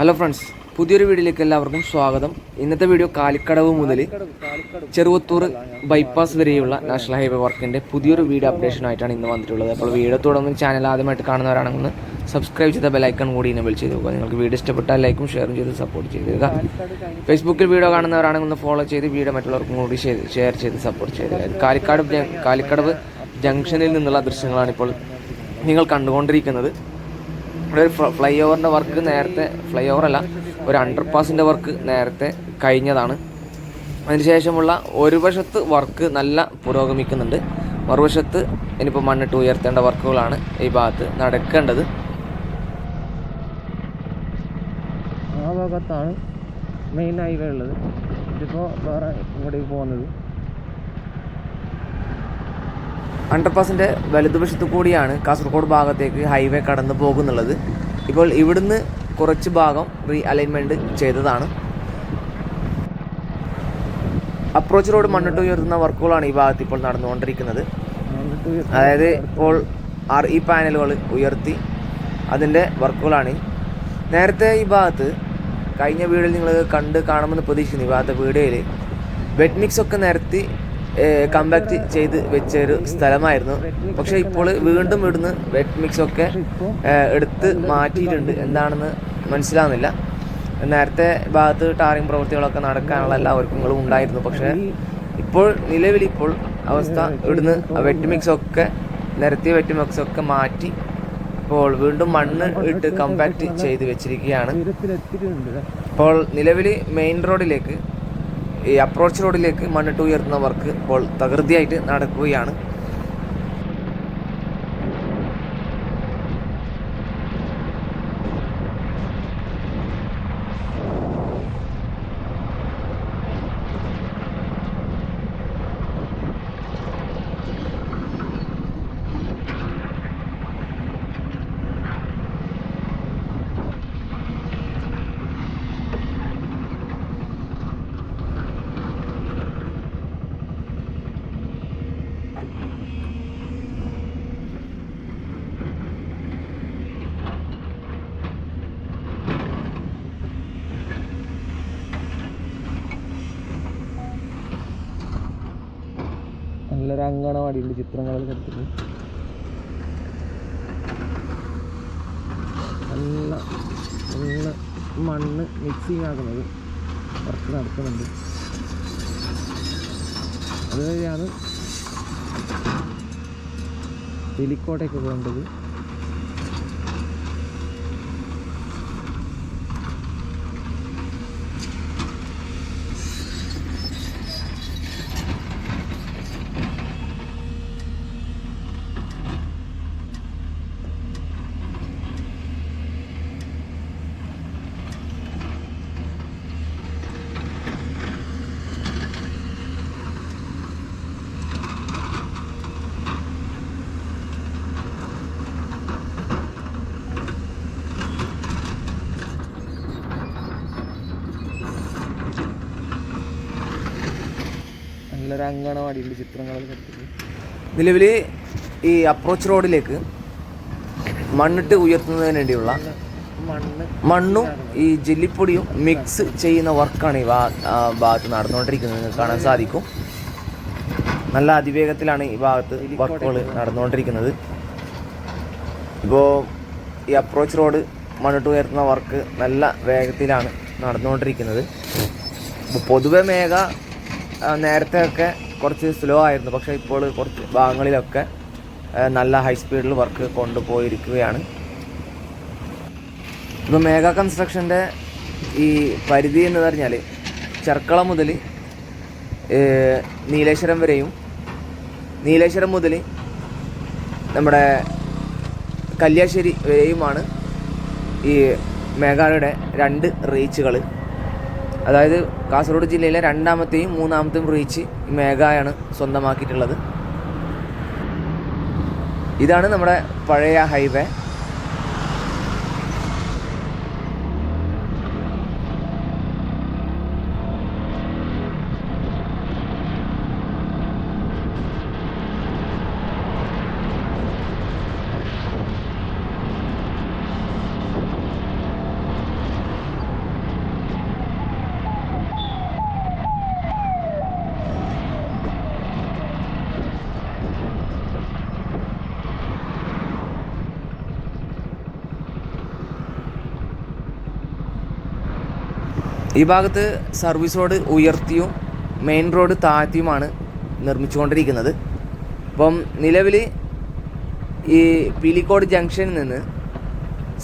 Hello friends പുതിയൊരു വീഡിയോയിലേക്ക് എല്ലാവർക്കും സ്വാഗതം. ഇന്നത്തെ വീഡിയോ കാലിക്കടവ് മുതൽ ചെറുവത്തൂർ ബൈപ്പാസ് വരെയുള്ള നാഷണൽ ഹൈവേ വർക്കിന്റെ പുതിയൊരു വീഡിയോ അപ്ഡേഷനായിട്ടാണ് ഇന്ന് വന്നിട്ടുള്ളത്. അപ്പോൾ വീഡിയോ തുടർന്ന് ചാനൽ ആദ്യമായിട്ട് കാണുന്നവരാണെങ്കിൽ സബ്സ്ക്രൈബ് ചെയ്ത ബെലൈക്കൺ കൂടി ഇനബിൾ ചെയ്ത് നോക്കുക നിങ്ങൾക്ക് വീഡിയോ ഇഷ്ടപ്പെട്ടാൽ ലൈക്കും ഷെയറും ചെയ്ത് സപ്പോർട്ട് ചെയ്തേക്കുക ഫേസ്ബുക്കിൽ വീഡിയോ കാണുന്നവരാണെങ്കിൽ ഒന്ന് ഫോളോ ചെയ്ത് വീഡിയോ മറ്റുള്ളവർക്കും കൂടി ഷെയർ ചെയ്ത് സപ്പോർട്ട് ചെയ്തേക്കുക കാലിക്കാട് കാലിക്കടവ് ജംഗ്ഷനിൽ നിന്നുള്ള ദൃശ്യങ്ങളാണ് ഇപ്പോൾ നിങ്ങൾ കണ്ടുകൊണ്ടിരിക്കുന്നത്. ഇവിടെ ഒരു ഫ്ലൈ ഓവറിന്റെ വർക്ക് നേരത്തെ ഫ്ലൈ ഓവർ അല്ല ഒരു അണ്ടർ പാസിന്റെ വർക്ക് നേരത്തെ കഴിഞ്ഞതാണ്. അതിനുശേഷമുള്ള ഒരു വശത്ത് വർക്ക് നല്ല പുരോഗമിക്കുന്നുണ്ട്. മറുവശത്ത് ഇനിയിപ്പോൾ മണ്ണിട്ട് ഉയർത്തേണ്ട വർക്കുകളാണ് ഈ ഭാഗത്ത് നടക്കേണ്ടത്. ആ ഭാഗത്താണ് മെയിൻ ഹൈവേ ഉള്ളത്. ഇതിപ്പോൾ വേറെ ഇങ്ങോട്ടേക്ക് പോകുന്നത്? അണ്ടർപാസിന്റെ വലതുവശത്ത് കൂടിയാണ് കാസർഗോഡ് ഭാഗത്തേക്ക് ഹൈവേ കടന്നു പോകുന്നുള്ളത്. ഇപ്പോൾ ഇവിടുന്ന് കുറച്ച് ഭാഗം റീ അലൈൻമെന്റ് ചെയ്തതാണ്. അപ്രോച്ച് റോഡ് മണ്ണിട്ട് ഉയർത്തുന്ന വർക്കുകളാണ് ഈ ഭാഗത്ത് ഇപ്പോൾ നടന്നുകൊണ്ടിരിക്കുന്നത്. അതായത് ഇപ്പോൾ ആർ ഇ പാനലുകൾ ഉയർത്തി അതിന്റെ വർക്കുകളാണ്. നേരത്തെ ഈ ഭാഗത്ത് കഴിഞ്ഞ വീഡിയോയിൽ നിങ്ങൾ കണ്ട് കാണുമെന്ന് പ്രതീക്ഷിക്കുന്നു. ഈ ഭാഗത്തെ വീഡിയോയിൽ വെറ്റ് മിക്സ് ഒക്കെ നിരത്തി കമ്പാക്ട് ചെയ്ത് വെച്ച ഒരു സ്ഥലമായിരുന്നു. പക്ഷെ ഇപ്പോൾ വീണ്ടും ഇവിടുന്ന് വെറ്റ് മിക്സ് ഒക്കെ എടുത്ത് മാറ്റിയിട്ടുണ്ട്. എന്താണെന്ന് മനസ്സിലാവുന്നില്ല. നേരത്തെ ഭാഗത്ത് ടാറിങ് പ്രവൃത്തികളൊക്കെ നടക്കാനുള്ള എല്ലാ ഒരുക്കങ്ങളും ഉണ്ടായിരുന്നു. പക്ഷേ ഇപ്പോൾ നിലവിൽ ഇപ്പോൾ അവസ്ഥ ഇവിടുന്ന് വെറ്റ് മിക്സ് ഒക്കെ നിരത്തിയ വെറ്റ് മിക്സ് ഒക്കെ മാറ്റി ഇപ്പോൾ വീണ്ടും മണ്ണ് ഇട്ട് കമ്പാക്ട് ചെയ്ത് വെച്ചിരിക്കുകയാണ്. ഇപ്പോൾ നിലവിൽ മെയിൻ റോഡിലേക്ക് ഈ അപ്രോച്ച് റോഡിലേക്ക് മണ്ണിട്ട് ഉയർത്തുന്ന വർക്ക് ഇപ്പോൾ തകൃതിയായിട്ട് നടക്കുകയാണ്. നല്ലൊരു അങ്കണവാടിയുണ്ട് ചിത്രങ്ങളൊക്കെ എടുത്തിട്ട്. നല്ല നല്ല മണ്ണ് മിക്സിങ് ആക്കുന്നത് വർക്ക് നടക്കുന്നുണ്ട്. അതുവഴിയാണ് എലിക്കോട്ടേക്ക് പോകേണ്ടത്. നല്ലൊരു അങ്കണവാടിയുണ്ട് ചിത്രങ്ങളൊക്കെ എടുത്തിട്ട്. നിലവിൽ ഈ അപ്രോച്ച് റോഡിലേക്ക് മണ്ണിട്ട് ഉയർത്തുന്നതിന് വേണ്ടിയുള്ള മണ്ണ് ഈ ജെല്ലിപ്പൊടിയും മിക്സ് ചെയ്യുന്ന വർക്കാണ് ഈ ഭാഗത്ത് നടന്നുകൊണ്ടിരിക്കുന്നത്. നിങ്ങൾക്ക് കാണാൻ സാധിക്കും. നല്ല അതിവേഗത്തിലാണ് ഈ ഭാഗത്ത് വർക്കുകൾ നടന്നുകൊണ്ടിരിക്കുന്നത്. ഇപ്പോൾ ഈ അപ്രോച്ച് റോഡ് മണ്ണിട്ട് ഉയർത്തുന്ന വർക്ക് നല്ല വേഗത്തിലാണ് നടന്നുകൊണ്ടിരിക്കുന്നത്. പൊതുവെ മേഘ നേരത്തെ ഒക്കെ കുറച്ച് സ്ലോ ആയിരുന്നു. പക്ഷേ ഇപ്പോൾ കുറച്ച് ഭാഗങ്ങളിലൊക്കെ നല്ല ഹൈ സ്പീഡിൽ വർക്ക് കൊണ്ടുപോയിരിക്കുകയാണ്. ഇപ്പോൾ മേഘ കൺസ്ട്രക്ഷന്റെ ഈ പരിധി എന്ന് പറഞ്ഞാൽ ചെർക്കള മുതൽ നീലേശ്വരം വരെയും നീലേശ്വരം മുതൽ നമ്മുടെ കല്യാശ്ശേരി വരെയുമാണ് ഈ മേഘാലയുടെ രണ്ട് റീച്ചുകൾ അതായത് കാസർഗോഡ് ജില്ലയിലെ രണ്ടാമത്തെയും മൂന്നാമത്തെയും റീച്ച് മേഘയാണ് സ്വന്തമാക്കിയിട്ടുള്ളത്. ഇതാണ് നമ്മുടെ പഴയ ഹൈവേ. ഈ ഭാഗത്ത് സർവീസ് റോഡ് ഉയർത്തിയും മെയിൻ റോഡ് താഴ്ത്തിയുമാണ് നിർമ്മിച്ചുകൊണ്ടിരിക്കുന്നത്. അപ്പം നിലവിൽ ഈ പീലിക്കോട് ജംഗ്ഷനിൽ നിന്ന്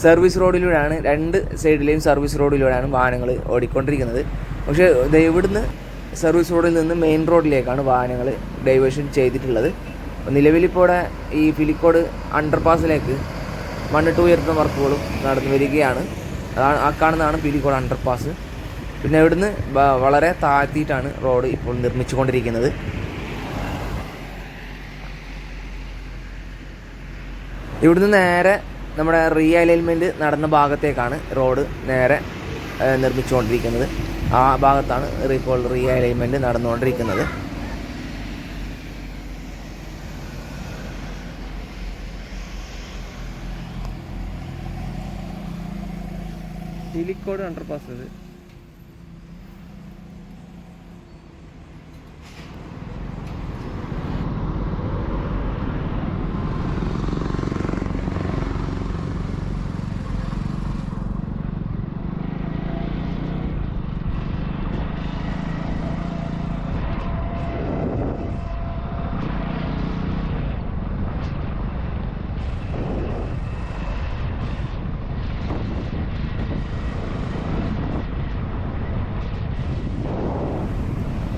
സർവീസ് റോഡിലൂടെയാണ് രണ്ട് സൈഡിലെയും സർവീസ് റോഡിലൂടെയാണ് വാഹനങ്ങൾ ഓടിക്കൊണ്ടിരിക്കുന്നത്. പക്ഷേ ഇവിടുന്ന് സർവീസ് റോഡിൽ നിന്ന് മെയിൻ റോഡിലേക്കാണ് വാഹനങ്ങൾ ഡൈവേഷൻ ചെയ്തിട്ടുള്ളത്. നിലവിലിപ്പോൾ ഇവിടെ ഈ പിലിക്കോട് അണ്ടർപാസിലേക്ക് മണ്ണിട്ട് ഉയർത്തുന്ന വർക്കുകളും നടന്നു വരികയാണ്. അതാണ് ആ കാണുന്നതാണ് പിലിക്കോട് അണ്ടർപാസ് പിന്നെ ഇവിടുന്ന് വളരെ താഴ്ത്തിയിട്ടാണ് റോഡ് ഇപ്പോൾ നിർമ്മിച്ചുകൊണ്ടിരിക്കുന്നത്. ഇവിടുന്ന് നേരെ നമ്മുടെ റീ അലൈൻമെന്റ് നടന്ന ഭാഗത്തേക്കാണ് റോഡ് നേരെ നിർമ്മിച്ചുകൊണ്ടിരിക്കുന്നത്. ആ ഭാഗത്താണ് ഇപ്പോൾ റീ അലൈൻമെന്റ് നടന്നുകൊണ്ടിരിക്കുന്നത്. ചിലിക്കോട് അണ്ടർ പാസ്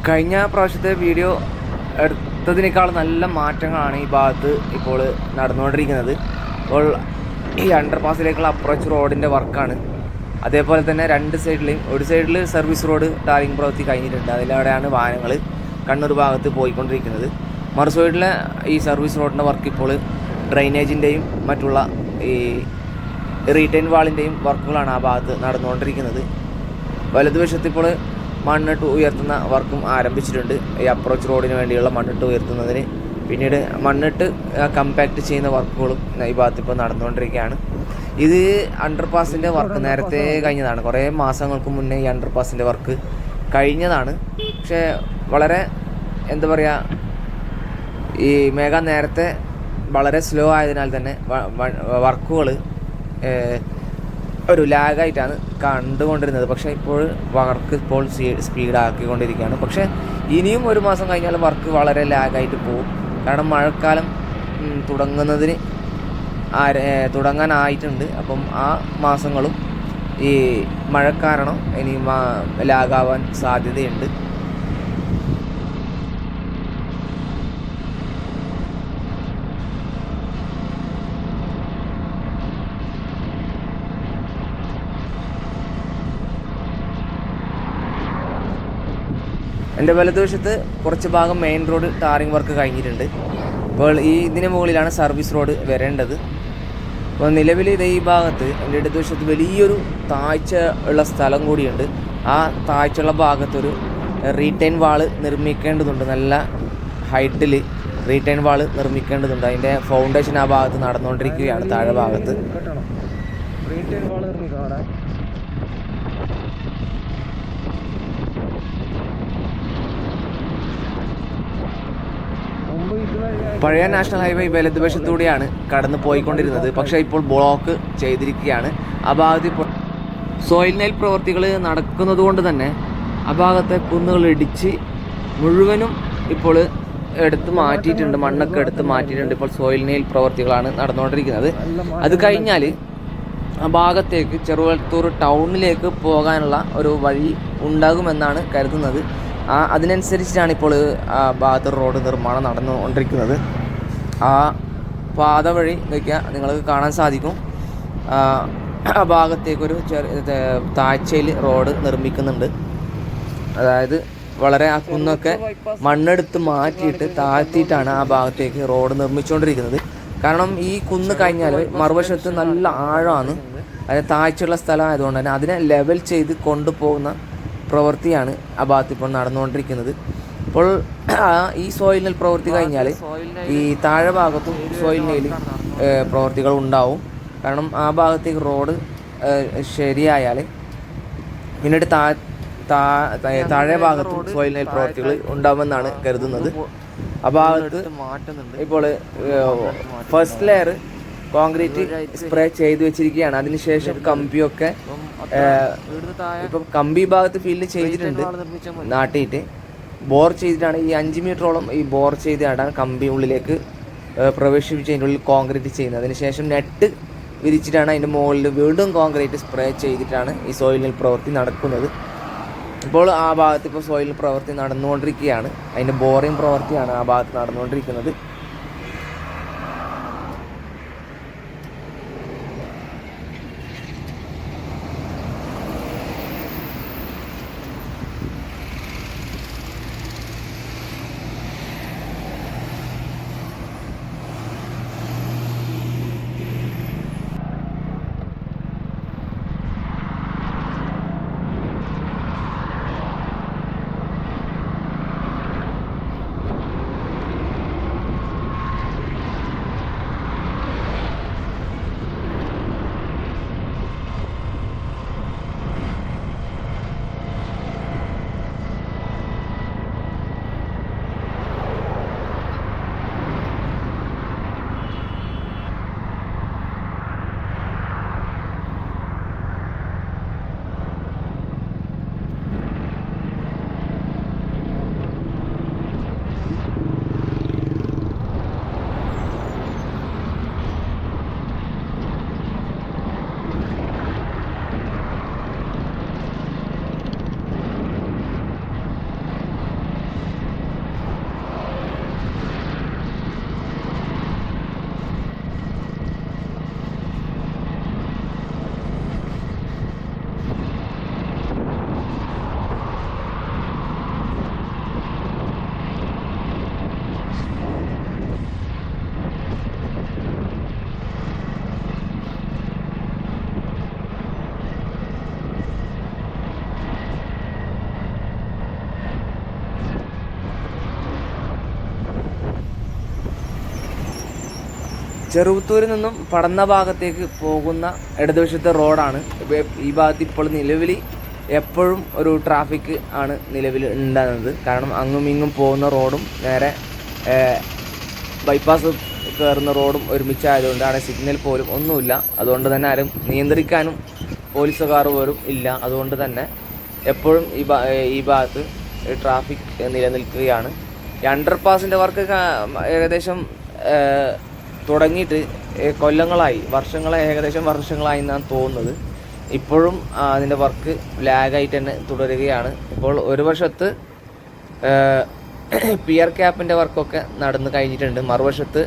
കഴിഞ്ഞ പ്രാവശ്യത്തെ വീഡിയോ എടുത്തതിനേക്കാൾ നല്ല മാറ്റങ്ങളാണ് ഈ ഭാഗത്ത് ഇപ്പോൾ നടന്നുകൊണ്ടിരിക്കുന്നത്. ഇപ്പോൾ ഈ അണ്ടർ പാസിലേക്കുള്ള അപ്രോച്ച് റോഡിന്റെ വർക്കാണ്. അതേപോലെ തന്നെ രണ്ട് സൈഡിലെയും ഒരു സൈഡിൽ സർവീസ് റോഡ് ടാലിംഗ് പ്രവൃത്തി കഴിഞ്ഞിട്ടുണ്ട്. അതിലൂടെയാണ് വാഹനങ്ങൾ കണ്ണൂർ ഭാഗത്ത് പോയിക്കൊണ്ടിരിക്കുന്നത്. മറു സൈഡിലെ ഈ സർവീസ് റോഡിന്റെ വർക്ക് ഇപ്പോൾ ഡ്രൈനേജിന്റെയും മറ്റുള്ള ഈ റീറ്റെയിൻ വാളിന്റെയും വർക്കുകളാണ് ആ ഭാഗത്ത് നടന്നുകൊണ്ടിരിക്കുന്നത്. വലതുവശത്ത് ഇപ്പോൾ മണ്ണിട്ട് ഉയർത്തുന്ന വർക്കും ആരംഭിച്ചിട്ടുണ്ട്. ഈ അപ്രോച്ച് റോഡിന് വേണ്ടിയുള്ള മണ്ണിട്ട് ഉയർത്തുന്നതിന്. പിന്നീട് മണ്ണിട്ട് കമ്പാക്ട് ചെയ്യുന്ന വർക്കുകളും ഈ ഭാഗത്ത് ഇപ്പോൾ നടന്നുകൊണ്ടിരിക്കുകയാണ്. ഇത് അണ്ടർപാസിന്റെ വർക്ക് നേരത്തെ കഴിഞ്ഞതാണ്. കുറേ മാസങ്ങൾക്ക് മുന്നേ ഈ അണ്ടർപാസിന്റെ വർക്ക് കഴിഞ്ഞതാണ്. പക്ഷേ വളരെ എന്താ പറയുക ഈ മേഘ നേരത്തെ വളരെ സ്ലോ ആയതിനാൽ തന്നെ വർക്കുകൾ ഒരു ലാഗായിട്ടാണ് കണ്ടുകൊണ്ടിരുന്നത്. പക്ഷേ ഇപ്പോൾ വർക്ക് ഇപ്പോൾ സ്പീഡാക്കിക്കൊണ്ടിരിക്കുകയാണ്. പക്ഷേ ഇനിയും ഒരു മാസം കഴിഞ്ഞാൽ വർക്ക് വളരെ ലാഗായിട്ട് പോകും. കാരണം മഴക്കാലം തുടങ്ങുന്നതിന് തുടങ്ങാനായിട്ടുണ്ട്. അപ്പം ആ മാസങ്ങളും ഈ മഴ കാരണം ഇനി ലാഗാവാൻ സാധ്യതയുണ്ട്. എന്റെ വലതുവശത്ത് കുറച്ച് ഭാഗം മെയിൻ റോഡ് ടാറിംഗ് വർക്ക് കഴിഞ്ഞിട്ടുണ്ട്. അപ്പോൾ ഈ ഇതിന് മുകളിലാണ് സർവീസ് റോഡ് വരേണ്ടത്. അപ്പോൾ നിലവിൽ ഇത് ഈ ഭാഗത്ത് എന്റെ ഇടതുവശത്ത് വലിയൊരു താഴ്ച ഉള്ള സ്ഥലം കൂടിയുണ്ട്. ആ താഴ്ചയുള്ള ഭാഗത്തൊരു റീറ്റൈൻ വാൾ നിർമ്മിക്കേണ്ടതുണ്ട്. നല്ല ഹൈറ്റിൽ റീറ്റൈൻ വാൾ നിർമ്മിക്കേണ്ടതുണ്ട്. അതിന്റെ ഫൗണ്ടേഷൻ ആ ഭാഗത്ത് നടന്നുകൊണ്ടിരിക്കുകയാണ് താഴെ ഭാഗത്ത്. കേട്ടോ വാൾ നിർമ്മിക്കാം പഴയ നാഷണൽ ഹൈവേ വലതുവശത്തൂടെയാണ് കടന്നു പോയിക്കൊണ്ടിരുന്നത്. പക്ഷേ ഇപ്പോൾ ബ്ലോക്ക് ചെയ്തിരിക്കുകയാണ്. ആ ഭാഗത്ത് ഇപ്പോൾ സോയിൽ നെയിൽ പ്രവർത്തികൾ നടക്കുന്നത് കൊണ്ട് തന്നെ ആ ഭാഗത്തെ കുന്നുകൾ ഇടിച്ച് മുഴുവനും ഇപ്പോൾ എടുത്ത് മാറ്റിയിട്ടുണ്ട്. മണ്ണൊക്കെ എടുത്ത് മാറ്റിയിട്ടുണ്ട് ഇപ്പോൾ സോയിൽ നെയിൽ പ്രവർത്തികളാണ് നടന്നുകൊണ്ടിരിക്കുന്നത്. അത് കഴിഞ്ഞാൽ ആ ഭാഗത്തേക്ക് ചെറുവത്തൂർ ടൗണിലേക്ക് പോകാനുള്ള ഒരു വഴി ഉണ്ടാകുമെന്നാണ് കരുതുന്നത്. ആ അതിനനുസരിച്ചിട്ടാണ് ഇപ്പോൾ ആ ഭാഗത്ത് റോഡ് നിർമ്മാണം നടന്നുകൊണ്ടിരിക്കുന്നത്. ആ പാത വഴി നോക്കിയാൽ നിങ്ങൾക്ക് കാണാൻ സാധിക്കും. ആ, ഭാഗത്തേക്കൊരു ചെറിയ താഴ്ചയിൽ റോഡ് നിർമ്മിക്കുന്നുണ്ട്. അതായത് വളരെ ആ കുന്നൊക്കെ മണ്ണെടുത്ത് മാറ്റിയിട്ട് താഴ്ത്തിയിട്ടാണ് ആ ഭാഗത്തേക്ക് റോഡ് നിർമ്മിച്ചുകൊണ്ടിരിക്കുന്നത്. കാരണം ഈ കുന്ന് കഴിഞ്ഞാൽ മറുവശത്ത് നല്ല ആഴമാണ്. അതിന് താഴ്ചയുള്ള സ്ഥലമായതുകൊണ്ട് തന്നെ അതിനെ ലെവൽ ചെയ്ത് കൊണ്ടുപോകുന്ന പ്രവൃത്തിയാണ് ആ ഭാഗത്ത് ഇപ്പോൾ നടന്നുകൊണ്ടിരിക്കുന്നത്. ഇപ്പോൾ ഈ സോയിൽ നെൽ പ്രവൃത്തി കഴിഞ്ഞാൽ ഈ താഴെ ഭാഗത്തും സോയിൽ നെയിൽ പ്രവൃത്തികൾ ഉണ്ടാവും. കാരണം ആ ഭാഗത്തേക്ക് റോഡ് ശരിയായാൽ പിന്നീട് താ താ- താ- താഴെ ഭാഗത്തും സോയിൽ നെൽ പ്രവൃത്തികൾ ഉണ്ടാവുമെന്നാണ് കരുതുന്നത്. ആ ഭാഗത്ത് ഇപ്പോൾ ഫസ്റ്റ് ലെയർ കോൺക്രീറ്റ് സ്പ്രേ ചെയ്ത് വെച്ചിരിക്കുകയാണ്. അതിനുശേഷം കമ്പിയൊക്കെ ഇപ്പം കമ്പി ഭാഗത്ത് ഫീൽഡ് ചെയ്തിട്ടുണ്ട് നാട്ടിയിട്ട്. ബോർ ചെയ്തിട്ടാണ് ഈ അഞ്ച് മീറ്ററോളം ഈ ബോർ ചെയ്തിട്ടാണ് കമ്പി ഉള്ളിലേക്ക് പ്രവേശിപ്പിച്ച് അതിന്റെ ഉള്ളിൽ കോൺക്രീറ്റ് ചെയ്യുന്നത്. അതിനുശേഷം നെറ്റ് വിരിച്ചിട്ടാണ് അതിന്റെ മുകളിൽ വീണ്ടും കോൺക്രീറ്റ് സ്പ്രേ ചെയ്തിട്ടാണ് ഈ സോയിലിൽ പ്രവൃത്തി നടക്കുന്നത്. ഇപ്പോൾ ആ ഭാഗത്ത് ഇപ്പോൾ സോയിൽ പ്രവൃത്തി നടന്നുകൊണ്ടിരിക്കുകയാണ്. അതിന്റെ ബോറിംഗ് പ്രവൃത്തിയാണ് ആ ഭാഗത്ത് നടന്നുകൊണ്ടിരിക്കുന്നത്. ചെറുപുത്തൂരിൽ നിന്നും പടന്ന ഭാഗത്തേക്ക് പോകുന്ന ഇടതുവശത്തെ റോഡാണ്. ഈ ഭാഗത്ത് ഇപ്പോൾ നിലവിൽ എപ്പോഴും ഒരു ട്രാഫിക് ആണ് നിലവിൽ ഉണ്ടാകുന്നത്. കാരണം അങ്ങും ഇങ്ങും പോകുന്ന റോഡും നേരെ ബൈപ്പാസ് കയറുന്ന റോഡും ഒരുമിച്ചായതുകൊണ്ട് അവിടെ സിഗ്നൽ പോലും ഒന്നുമില്ല. അതുകൊണ്ട് തന്നെ ആരും നിയന്ത്രിക്കാനും പോലീസുകാർ പോലും ഇല്ല. അതുകൊണ്ട് തന്നെ എപ്പോഴും ഈ ഈ ഭാഗത്ത് ട്രാഫിക് നിലനിൽക്കുകയാണ്. ഈ അണ്ടർപാസിന്റെ വർക്ക് ഏകദേശം തുടങ്ങിയിട്ട് കൊല്ലങ്ങളായി. വർഷങ്ങളെ ഏകദേശം വർഷങ്ങളായി എന്നാണ് തോന്നുന്നത്. ഇപ്പോഴും അതിന്റെ വർക്ക് ലാഗായിട്ട് തന്നെ തുടരുകയാണ്. ഇപ്പോൾ ഒരു വർഷത്ത് പിയർ ക്യാപ്പിന്റെ വർക്കൊക്കെ നടന്നു കഴിഞ്ഞിട്ടുണ്ട്. മറുവശത്ത്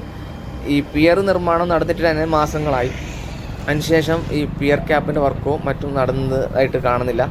ഈ പിയർ നിർമ്മാണം നടന്നിട്ട് തന്നെ മാസങ്ങളായി. അതിനുശേഷം ഈ പിയർ ക്യാപ്പിന്റെ വർക്കോ മറ്റും നടന്നതായിട്ട് കാണുന്നില്ല.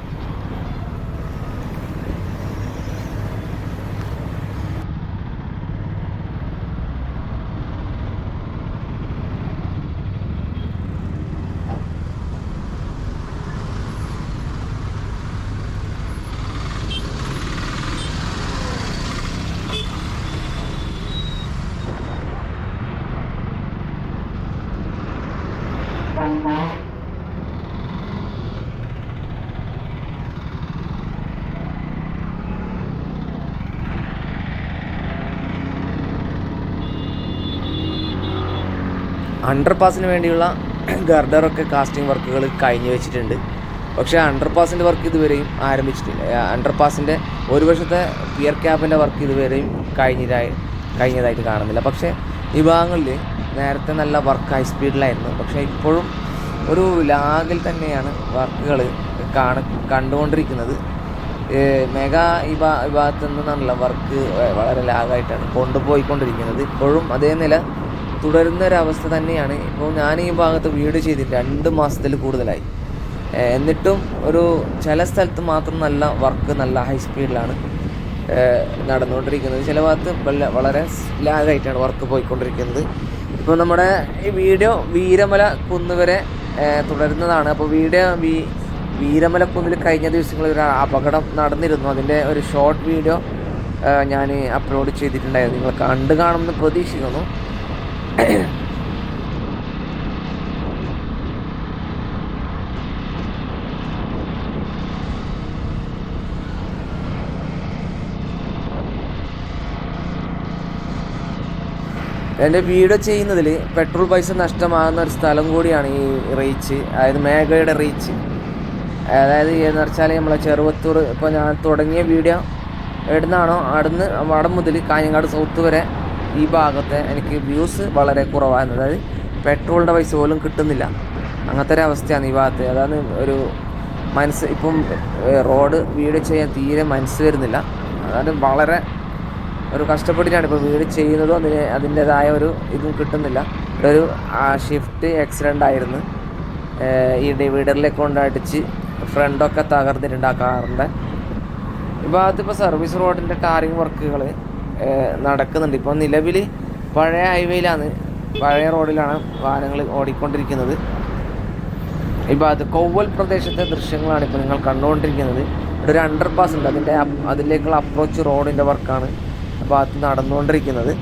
അണ്ടർപാസിന് വേണ്ടിയുള്ള ഗർഡറൊക്കെ കാസ്റ്റിംഗ് വർക്കുകൾ കഴിഞ്ഞു വെച്ചിട്ടുണ്ട്. പക്ഷേ അണ്ടർപാസിന്റെ വർക്ക് ഇതുവരെയും ആരംഭിച്ചിട്ടില്ല. അണ്ടർപാസിന്റെ ഒരു വർഷത്തെ പിയർ ക്യാപ്പിന്റെ വർക്ക് ഇതുവരെയും കഴിഞ്ഞതായി കഴിഞ്ഞതായിട്ട് കാണുന്നില്ല. പക്ഷേ ഈ ഭാഗങ്ങളിൽ നേരത്തെ നല്ല വർക്ക് ഹൈ സ്പീഡിലായിരുന്നു പക്ഷേ ഇപ്പോഴും ഒരു ലാഗിൽ തന്നെയാണ് വർക്കുകൾ കാണ കണ്ടുകൊണ്ടിരിക്കുന്നത്. മെഗ ഈ ഭാ ഭാഗത്ത് നിന്നുള്ള വർക്ക് വളരെ ലാഗായിട്ടാണ് കൊണ്ടുപോയിക്കൊണ്ടിരിക്കുന്നത്. ഇപ്പോഴും അതേ നില തുടരുന്ന ഒരവസ്ഥ തന്നെയാണ്. ഇപ്പോൾ ഞാൻ ഈ ഭാഗത്ത് വീട് ചെയ്തിട്ട് രണ്ട് മാസത്തിൽ കൂടുതലായി. എന്നിട്ടും ഒരു ചില സ്ഥലത്ത് മാത്രം നല്ല വർക്ക് നല്ല ഹൈ സ്പീഡിലാണ് നടന്നുകൊണ്ടിരിക്കുന്നത്. ചില ഭാഗത്ത് വളരെ ലാഗായിട്ടാണ് വർക്ക് പോയിക്കൊണ്ടിരിക്കുന്നത്. ഇപ്പോൾ നമ്മുടെ ഈ വീഡിയോ വീരമല കുന്ന് വരെ തുടരുന്നതാണ്. അപ്പോൾ വീഡിയോ വീ വീരമല കുന്നിൽ കഴിഞ്ഞ ദിവസങ്ങളിൽ ഒരു അപകടം നടന്നിരുന്നു. അതിന്റെ ഒരു ഷോർട്ട് വീഡിയോ ഞാൻ അപ്ലോഡ് ചെയ്തിട്ടുണ്ടായിരുന്നു. നിങ്ങൾ കണ്ടു കാണുമെന്ന് പ്രതീക്ഷിക്കുന്നു. എന്റെ വീഡിയോ ചെയ്യുന്നതിൽ പെട്രോൾ പൈസ നഷ്ടമാകുന്ന ഒരു സ്ഥലം കൂടിയാണ് ഈ റീച്ച് അതായത് മേഘയുടെ റീച്ച് അതായത് എന്ന് വെച്ചാൽ നമ്മളെ ചെറുവത്തൂർ ഇപ്പോൾ ഞാൻ തുടങ്ങിയ വീഡിയോ എവിടുന്നാണോ അവിടുന്ന് അവിടെ മുതൽ കാഞ്ഞങ്ങാട് സൗത്ത് വരെ ഈ ഭാഗത്തെ എനിക്ക് വ്യൂസ് വളരെ കുറവാണ്. അതായത് പെട്രോളിന്റെ പൈസ പോലും കിട്ടുന്നില്ല. അങ്ങനത്തെ ഒരു അവസ്ഥയാണ് ഈ ഭാഗത്ത്. അതാണ് ഒരു മനസ്സ് ഇപ്പം റോഡ് വീട് ചെയ്യാൻ തീരെ മനസ്സ് വരുന്നില്ല. അതായത് വളരെ ഒരു കഷ്ടപ്പെട്ടിട്ടാണ് ഇപ്പോൾ വീട് ചെയ്യുന്നതും അതിന് അതിന്റെതായ ഒരു ഇതും കിട്ടുന്നില്ല. ഇവിടെ ഒരു ഷിഫ്റ്റ് ആക്സിഡന്റ് ആയിരുന്നു. ഈ ഡിവൈഡറിലേക്ക് കൊണ്ടടിച്ച് ഫ്രണ്ടൊക്കെ തകർന്നിട്ടുണ്ട് ആ കാറിന്റെ. ഇപ്പോൾ സർവീസ് റോഡിന്റെ ടാറിങ് വർക്കുകൾ നടക്കുന്നുണ്ട്. ഇപ്പോൾ നിലവിൽ പഴയ ഹൈവേയിലാണ്. പഴയ റോഡിലാണ് വാഹനങ്ങൾ ഓടിക്കൊണ്ടിരിക്കുന്നത്. ഇപ്പോൾ അത് കൗവൽ പ്രദേശത്തെ ദൃശ്യങ്ങളാണ് ഇപ്പോൾ നിങ്ങൾ കണ്ടുകൊണ്ടിരിക്കുന്നത്. ഇവിടെ ഒരു അണ്ടർ പാസ് ഉണ്ട് അതിന്റെ അതിലേക്കുള്ള അപ്രോച്ച് റോഡിന്റെ വർക്കാണ് ആ ഭാഗത്ത് നടന്നുകൊണ്ടിരിക്കുന്നത്.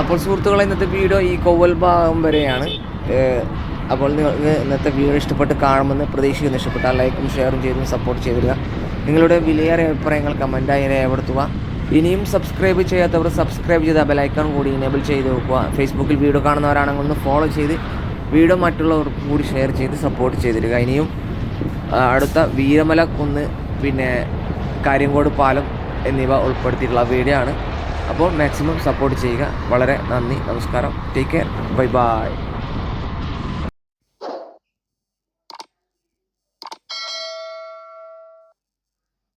അപ്പോൾ സുഹൃത്തുക്കളെ ഇന്നത്തെ വീഡിയോ ഈ കോവൽ ഭാഗം വരെയാണ്. അപ്പോൾ നിങ്ങൾക്ക് ഇന്നത്തെ വീഡിയോ ഇഷ്ടപ്പെട്ട് കാണുമെന്ന് പ്രതീക്ഷിക്കുന്നു. ഇഷ്ടപ്പെട്ടാൽ ലൈക്കും ഷെയറും ചെയ്തും സപ്പോർട്ട് ചെയ്തിരുക നിങ്ങളുടെ വിലയേറിയ അഭിപ്രായങ്ങൾ കമന്റായി രേഖപ്പെടുത്തുക. ഇനിയും സബ്സ്ക്രൈബ് ചെയ്യാത്തവർ സബ്സ്ക്രൈബ് ചെയ്ത ബെലൈക്കൺ കൂടി എനേബിൾ ചെയ്ത് വെക്കുക. ഫേസ്ബുക്കിൽ വീഡിയോ കാണുന്നവരാണെങ്കിൽ ഒന്ന് ഫോളോ ചെയ്ത് വീഡിയോ മറ്റുള്ളവർക്ക് കൂടി ഷെയർ ചെയ്ത് സപ്പോർട്ട് ചെയ്തിരിക്കുക ഇനിയും അടുത്ത വീരമല കുന്ന് പിന്നെ കാര്യങ്കോട് പാലം എന്നിവ ഉൾപ്പെടുത്തിയിട്ടുള്ള വീഡിയോ ആണ്. അപ്പോൾ മാക്സിമം സപ്പോർട്ട് ചെയ്യുക. വളരെ നന്ദി നമസ്കാരം. Take care bye bye